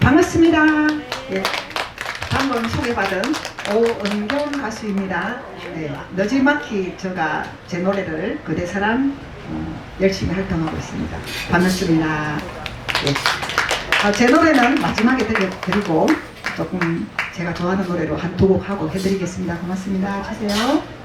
반갑습니다. 예, 방금 소개받은 오은경 가수입니다. 네, 너지막히 제가 제 노래를 그대사랑 어, 열심히 활동하고 있습니다. 반갑습니다. 예. 아, 제 노래는 마지막에 드리, 드리고 조금 제가 좋아하는 노래로 한 두 곡 하고 해드리겠습니다. 고맙습니다. 주세요.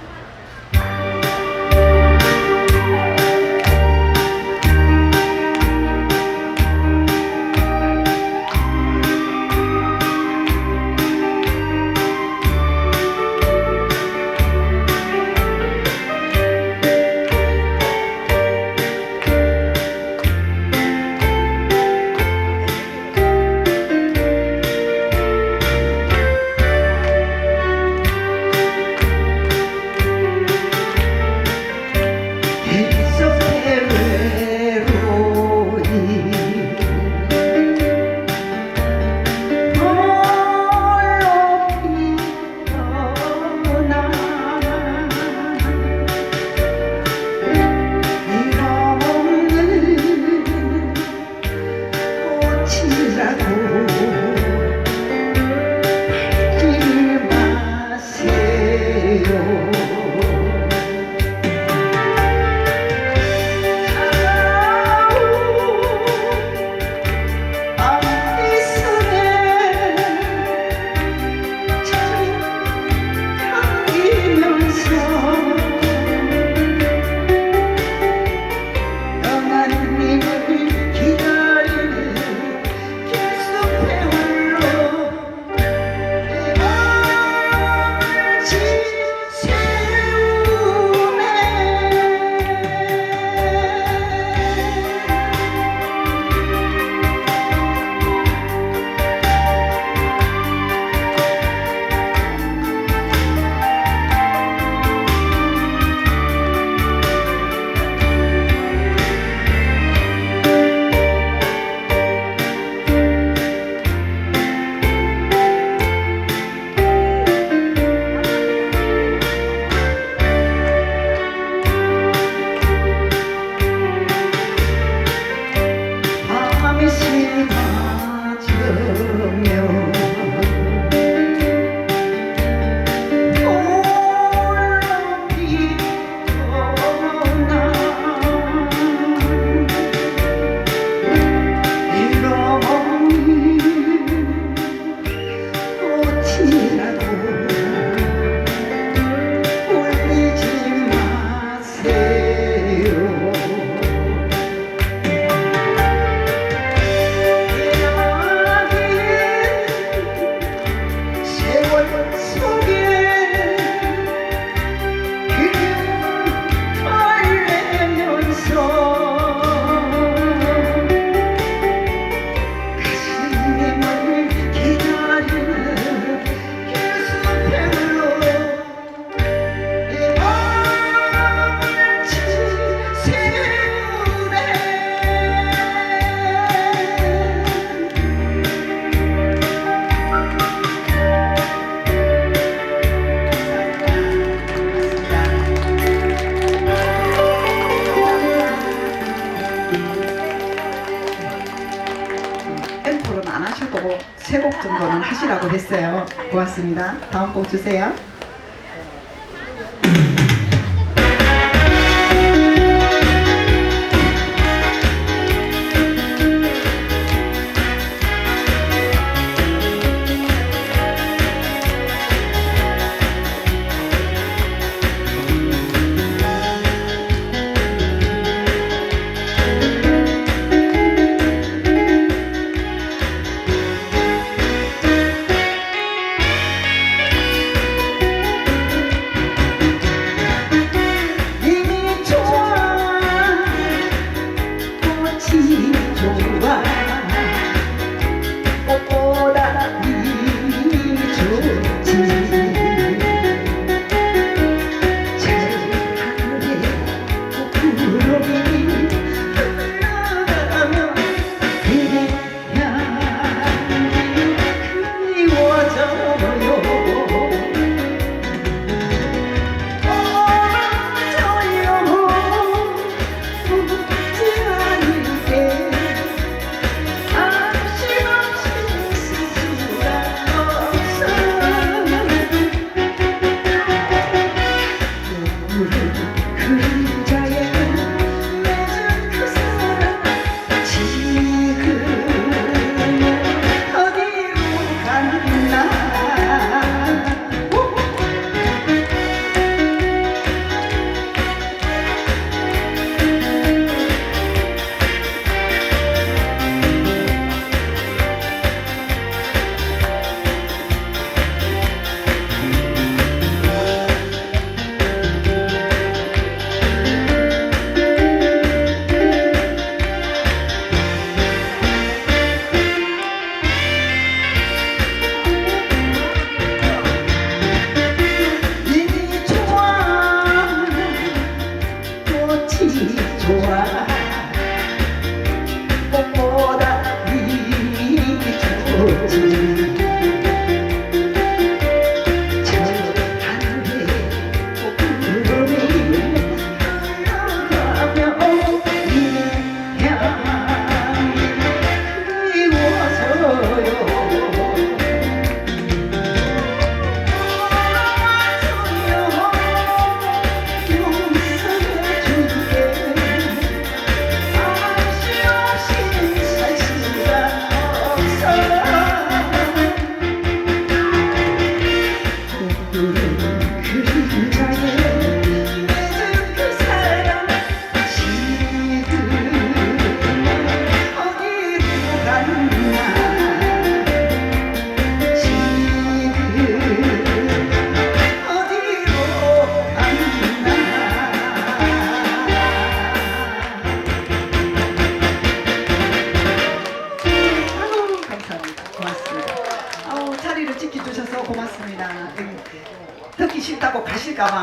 했어요. 고맙습니다. 다음 곡 주세요.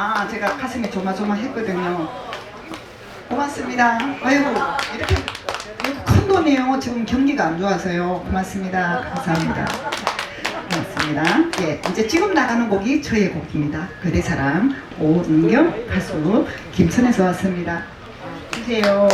가실까봐 제가 가슴이 조마조마했거든요. 고맙습니다. 아이고 이렇게 큰 돈이에요. 지금 경기가 안 좋아서요. 고맙습니다. 감사합니다. 고맙습니다. 예, 이제 지금 나가는 곡이 저의 곡입니다. 그대 사람 오은경 가수 김천에서 왔습니다. 주세요.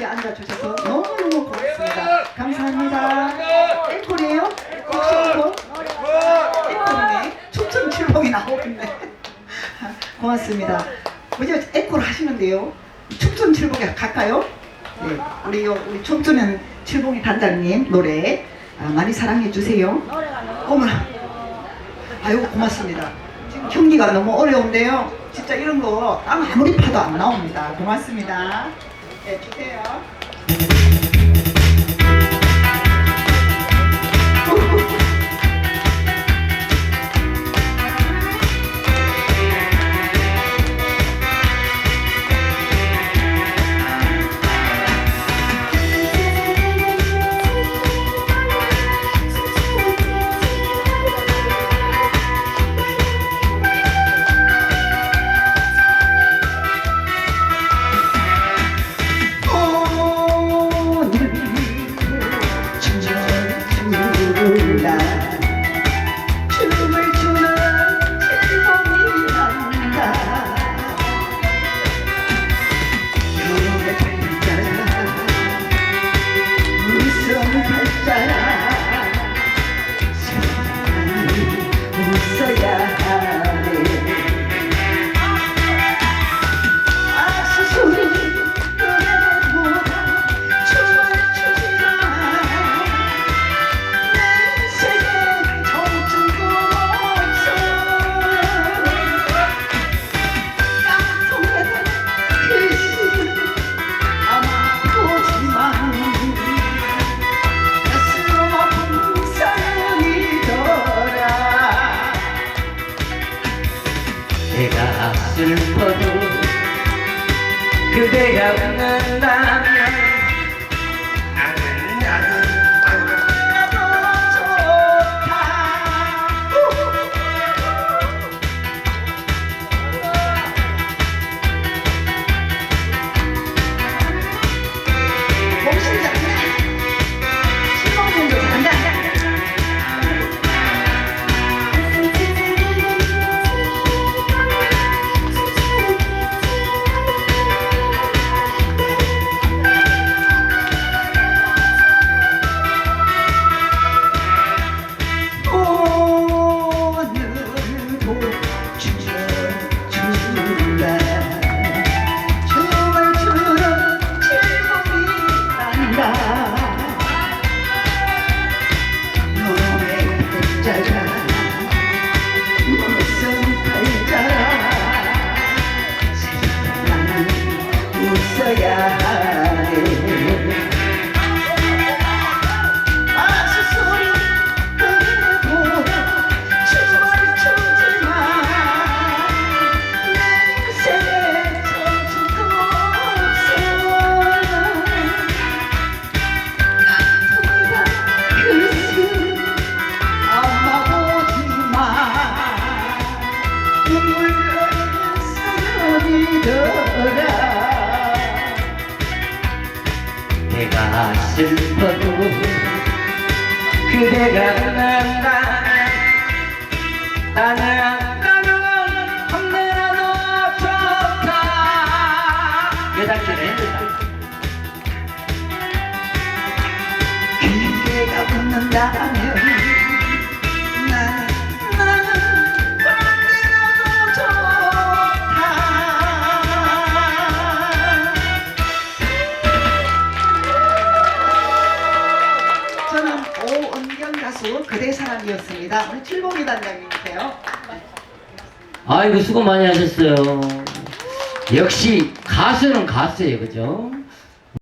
끝까지 앉아주셔서 너무너무 고맙습니다. 감사합니다. 앵콜이에요? 혹시 앵콜? 앵콜이네. 춤춘 칠봉이 나오겠네. 고맙습니다. 먼저 앵콜 하시는데요. 춤춘 칠봉에 갈까요? 네, 우리 요- 우리 춤추는 칠봉이 단장님 노래 아, 많이 사랑해 주세요. 어머나, 아유 고맙습니다. 지금 경기가 너무 어려운데요. 진짜 이런 거 땀 아무리 파도 안 나옵니다. 고맙습니다. 네, 주세요. 내가 슬퍼도 그대가 웃는다면 그대가 웃는다면 나는 나는 언제나 좋다. 여덟째는 기대가 웃는다면 그대 사랑이었습니다. 우리 칠봉이 단장님이세요. 아이고 수고 많이 하셨어요. 역시 가수는 가수예요 그죠?